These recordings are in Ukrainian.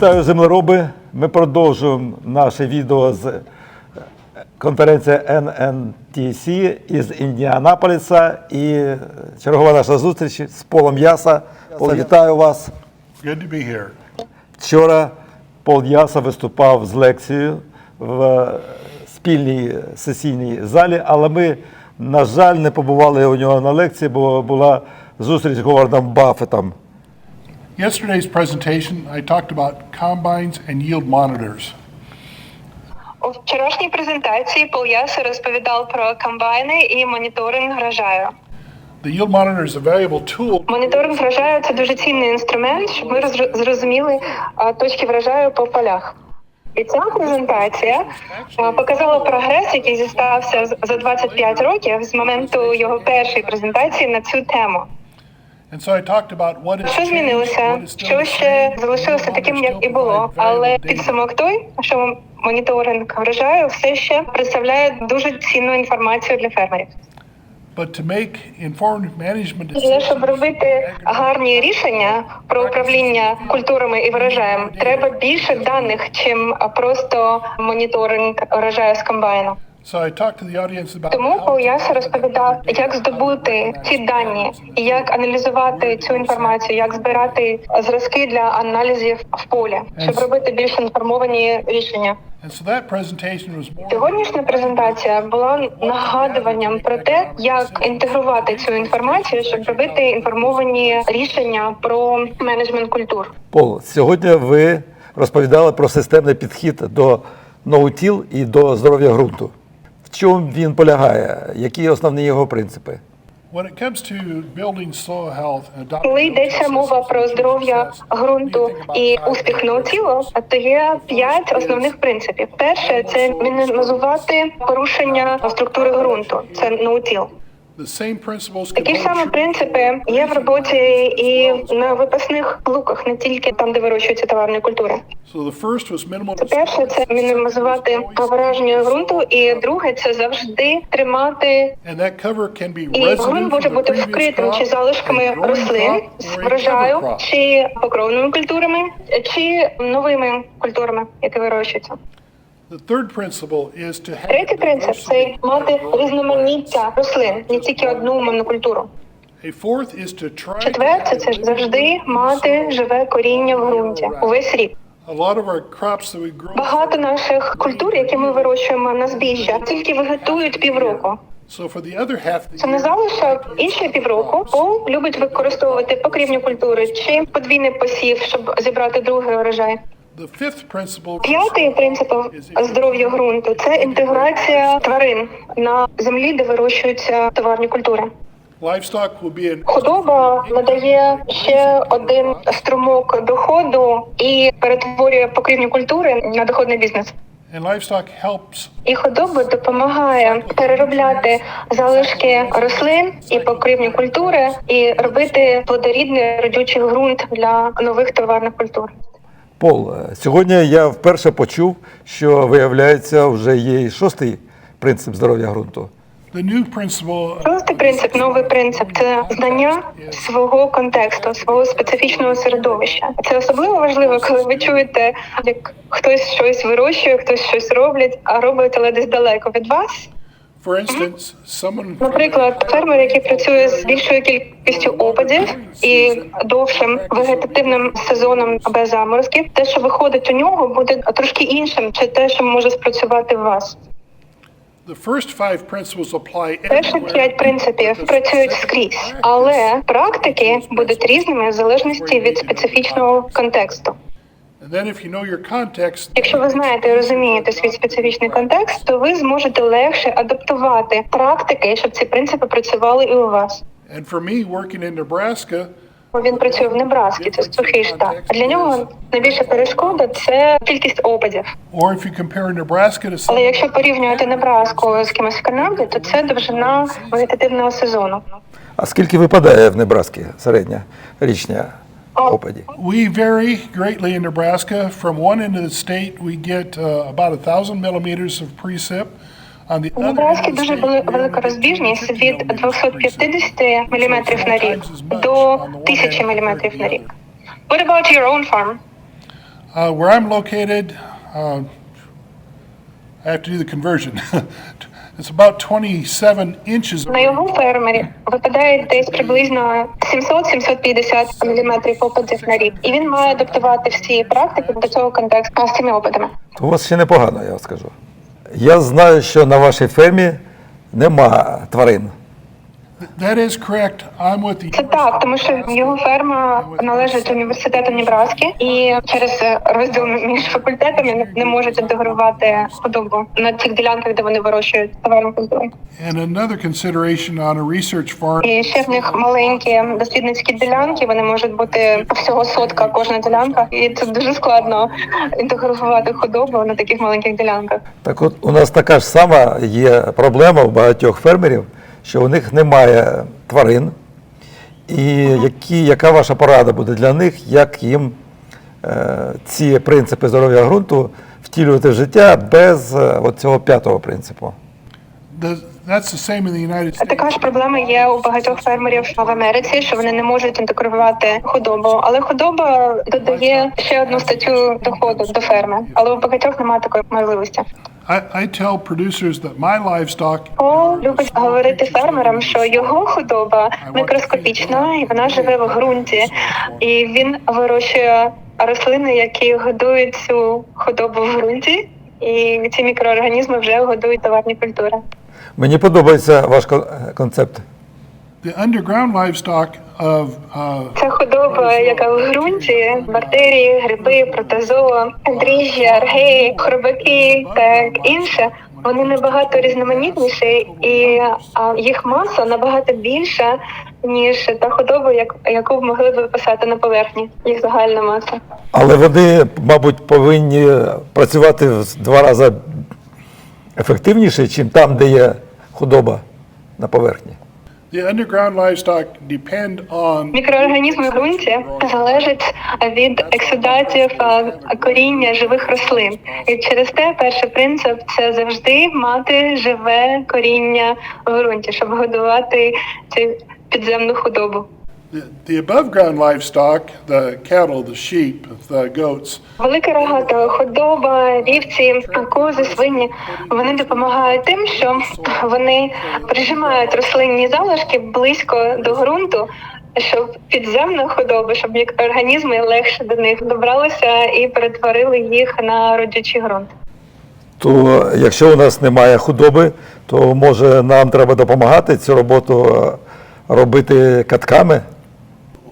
Вітаю землероби. Ми продовжуємо наше відео з е, конференції NNTC із Індіанаполіса. І чергова наша зустріч з Полом Яса. Пол, вітаю вас. Good to be here. Вчора Пол Яса виступав з лекцією в спільній сесійній залі, але ми, на жаль, не побували у нього на лекції, бо була зустріч з Говардом Баффетом. Yesterday's presentation, I talked about combines and yield monitors. У вчорашній презентації Пол Ясер розповідав про комбайни і моніторинг врожаю. The yield monitor is a valuable tool Моніторинг врожаю це дуже цінний інструмент, щоб ми роз- зрозуміли а, точки врожаю по полях. І ця презентація а, показала прогрес, який зістався з- за 25 років з моменту його першої презентації на цю тему. Що змінилося? Що ще залишилося таким, як і було, але підсумок той, що моніторинг врожаю все ще представляє дуже цінну інформацію для фермерів. But to make informed management Для щоб робити гарні рішення про управління культурами і врожаєм, треба більше даних, чим просто моніторинг врожаю з комбайну. Тому Ясер collect розповідав, як здобути ці дані, і як аналізувати цю інформацію, як збирати зразки для аналізів в полі, щоб робити більш інформовані рішення. Сьогоднішня презентація була нагадуванням про те, як інтегрувати цю інформацію, щоб робити інформовані рішення про менеджмент культур. Пол, сьогодні ви розповідали про системний підхід до ноутіл і до здоров'я ґрунту. В чому він полягає? Які основні його принципи? Коли йдеться мова про здоров'я ґрунту і успіх тіла, то є п'ять основних принципів. Перше це мінімізувати порушення структури ґрунту. Це ноутіл. Такі ж самі принципи є в роботі і на випасних луках, не тільки там, де first was minimal Це перше це мінімізувати враження ґрунту, і друге це завжди тримати. І ґрунт може бути вкритим чи залишками рослин з врожаю, чи покровними культурами, чи новими культурами, які вирощуються. Третій принцип це мати різноманіття рослин, не тільки одну умовну культуру. A fourth is to try to Четверте це завжди мати живе коріння в ґрунті увесь рік. Багато наших культур, які ми вирощуємо на збіжжя, тільки вегетують півроку. Це не залишок інші півроку. Пол любить використовувати покрівні культури чи подвійний посів, щоб зібрати другий урожай. П'ятий принцип здоров'я ґрунту це інтеграція тварин на землі, де вирощуються товарні культури. Худоба надає ще один струмок доходу і перетворює покрівні культури на доходний бізнес. І худоба допомагає переробляти залишки рослин і покрівні культури і робити плодорідний родючий ґрунт для нових товарних культур. Пол, е, сьогодні я вперше почув, що виявляється вже є і шостий принцип здоров'я ґрунту. Шостий принцип, новий принцип це знання свого контексту, свого специфічного середовища. Це особливо важливо, коли ви чуєте, як хтось щось вирощує, хтось щось роблять, а робить, але десь далеко від вас. Наприклад, фермер, який працює з більшою кількістю опадів і довшим вегетативним сезоном без заморозків, те, що виходить у нього, буде трошки іншим, чи те, що може спрацювати в вас. the first five Перші п'ять принципів працюють скрізь, але практики будуть різними в залежності від специфічного контексту. And then if you know your context Якщо ви знаєте і розумієте свій специфічний контекст, то ви зможете легше адаптувати практики, щоб ці принципи працювали і у вас. and for me working in Nebraska Він працює в Небраскі, це сухий штат. А для нього найбільша перешкода це кількість опадів. or if you compare Nebraska to Але якщо порівнювати Небраску з кимось в Канаді, то це довжина вегетативного сезону. А скільки випадає в Небраскі середня річня опаді? We vary greatly in Nebraska. From one end of the state, we get uh, about a thousand millimeters of precip. On the У other end Небраскі of the дуже state, вели- we only велика get розбіжність від 250 millimeters of precip. 250 мм на рік до 1000 мм на рік. What about your own farm? Uh, where I'm located, uh, I have to do the conversion. it's about 27 inches. На його фермері випадає десь приблизно 700-750 мм опадів на рік. І він має адаптувати всі практики до цього контексту з цими опадами. У вас ще непогано, я вам скажу. Я знаю, що на вашій фермі нема тварин. That is correct. I'm with the Це так, тому що його ферма належить університету Небраски, і через розділ між факультетами не- можуть інтегрувати худобу на цих ділянках, де вони вирощують товарну культуру. And another consideration on a research farm І ще в них маленькі дослідницькі ділянки. Вони можуть бути всього сотка кожна ділянка, і це дуже складно інтегрувати худобу на таких маленьких ділянках. Так от у нас така ж сама є проблема у багатьох фермерів, що у них немає тварин. І які, яка ваша порада буде для них, як їм е, ці принципи здоров'я ґрунту втілювати в життя без е, от цього п'ятого принципу? The- That's the same in the United States. Така ж проблема є у багатьох фермерів в Америці, що вони не можуть інтегрувати худобу. Але худоба додає ще одну статтю доходу до ферми. Але у багатьох немає такої можливості. I, I tell producers that my livestock любить говорити фермерам, що його худоба мікроскопічна і вона живе в ґрунті, і він вирощує рослини, які годують цю худобу в ґрунті, і ці мікроорганізми вже годують товарні культури. Мені подобається ваш концепт. Це худоба, яка в ґрунті, бактерії, гриби, протозоо, дріжджі, аргеї, хробаки та інше. Вони набагато різноманітніші, і а, їх маса набагато більша, ніж та худоба, як, яку б могли б виписати на поверхні. Їх загальна маса. Але вони, мабуть, повинні працювати в два рази ефективніше, ніж там, де є худоба на поверхні. The underground livestock Мікроорганізми в ґрунті залежать від ексудатів коріння живих рослин. І через те перший принцип це завжди мати живе коріння в ґрунті, щоб годувати цю підземну худобу. The, the above ground livestock, the cattle, the sheep, the goats. Велика рогата худоба, вівці, кози, свині вони допомагають тим, що вони прижимають рослинні залишки близько до ґрунту, щоб підземна худоба, щоб мікроорганізми легше до них добралися і перетворили їх на родючий ґрунт. То якщо у нас немає худоби, то може нам треба допомагати цю роботу е, робити катками.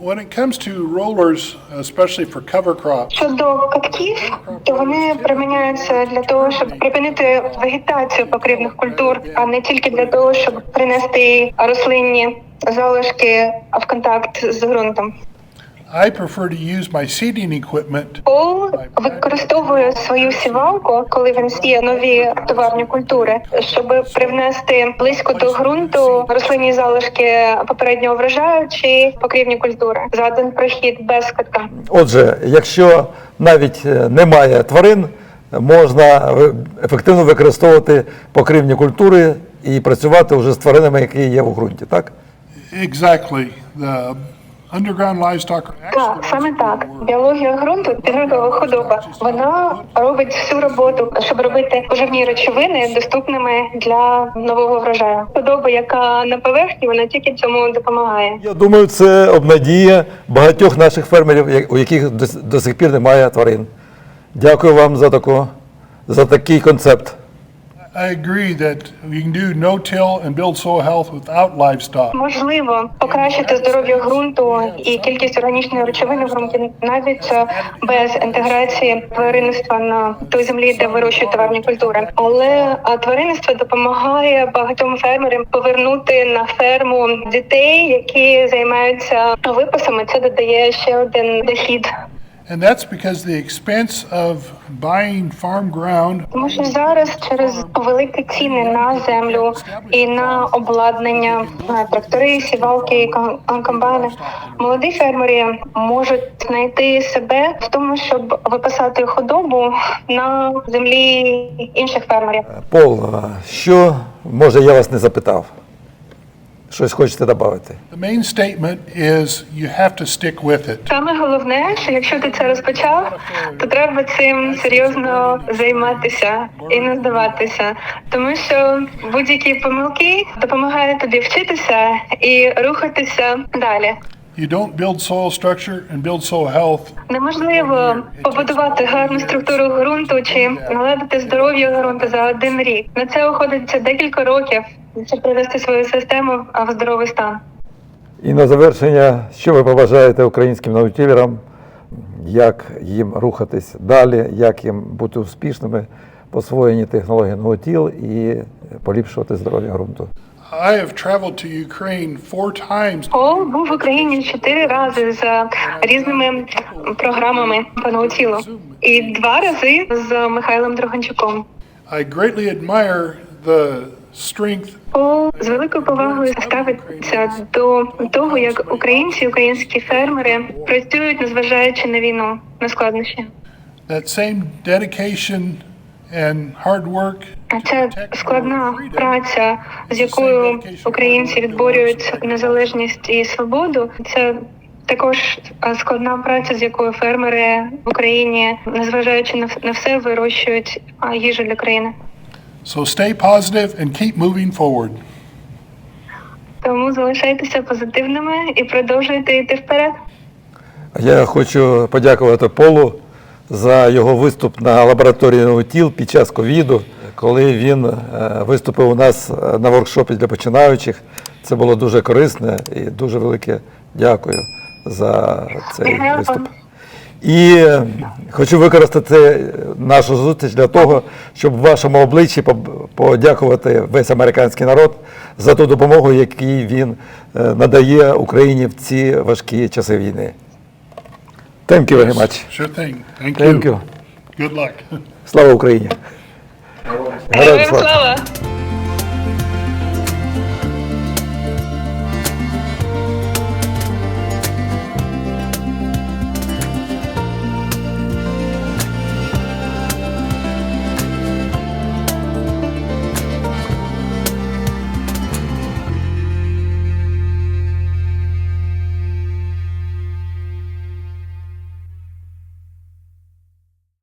When it comes to rollers, especially for cover crops, Щодо катків, то вони приміняються для того, щоб припинити вегетацію покривних культур, а не тільки для того, щоб принести рослинні залишки в контакт з ґрунтом. I prefer to use my seeding equipment Пол використовує свою сівалку, коли він сіє нові товарні культури, щоб привнести близько до ґрунту рослинні залишки попереднього врожаю чи покрівні культури за один прохід без катка. Отже, якщо навіть е, немає тварин, можна ви- ефективно використовувати покривні культури і працювати вже з тваринами, які є у ґрунті, так? exactly. The Так, саме так. Біологія ґрунту, підґрунтова худоба, вона робить всю роботу, щоб робити поживні речовини доступними для нового врожаю. Худоба, яка на поверхні, вона тільки цьому допомагає. Я думаю, це обнадіє багатьох наших фермерів, у яких до, до сих пір немає тварин. Дякую вам за, таку, за такий концепт. I agree that livestock. Можливо покращити здоров'я ґрунту і кількість органічної речовини в ґрунті навіть е, без інтеграції тваринництва на той землі, де вирощують товарні культури. Але а, тваринництво допомагає багатьом фермерам повернути на ферму дітей, які займаються випасами. Це додає ще один дохід. And that's because the expense of buying farm ground Тому що зараз через великі ціни на землю і на обладнання, на трактори, сівалки, ком- комбайни, молоді фермери можуть знайти себе в тому, щоб випасати худобу на землі інших фермерів. Пол, а що, може, я вас не запитав? Щось хочете додати? The main statement is you have to stick with it. Саме головне, що якщо ти це розпочав, то треба цим серйозно займатися і не здаватися, тому що будь-які помилки допомагають тобі вчитися і рухатися далі. You don't build soil structure and build soil health Неможливо побудувати гарну структуру ґрунту чи наладити здоров'я ґрунту за один рік. На це уходить декілька років, щоб привести свою систему в здоровий стан. І на завершення, що ви побажаєте українським наутілерам, як їм рухатись далі, як їм бути успішними в освоєнні технології наутіл і поліпшувати здоров'я ґрунту? I have traveled to Ukraine four times. Пол був в Україні чотири рази за різними програмами по наутілу. і два рази з Михайлом Дроганчуком. I greatly admire the з великою повагою ставиться до того, як українці, українські фермери працюють, незважаючи на війну, на складнощі. that same dedication and hard work. Ця складна праця, з якою українці відборюють незалежність і свободу, це також складна праця, з якою фермери в Україні, незважаючи на все, вирощують їжу для країни. So stay positive and keep moving forward. Тому залишайтеся позитивними і продовжуйте йти вперед. Я хочу подякувати Полу за його виступ на лабораторії наутіл під час ковіду, коли він е, виступив у нас е, на воркшопі для починаючих. Це було дуже корисне і дуже велике дякую за цей виступ. І е, хочу використати нашу зустріч для того, щоб в вашому обличчі подякувати весь американський народ за ту допомогу, яку він е, надає Україні в ці важкі часи війни. Thank you very much. Sure thing. Thank, Thank you. Good luck. Слава Україні! Героям слава!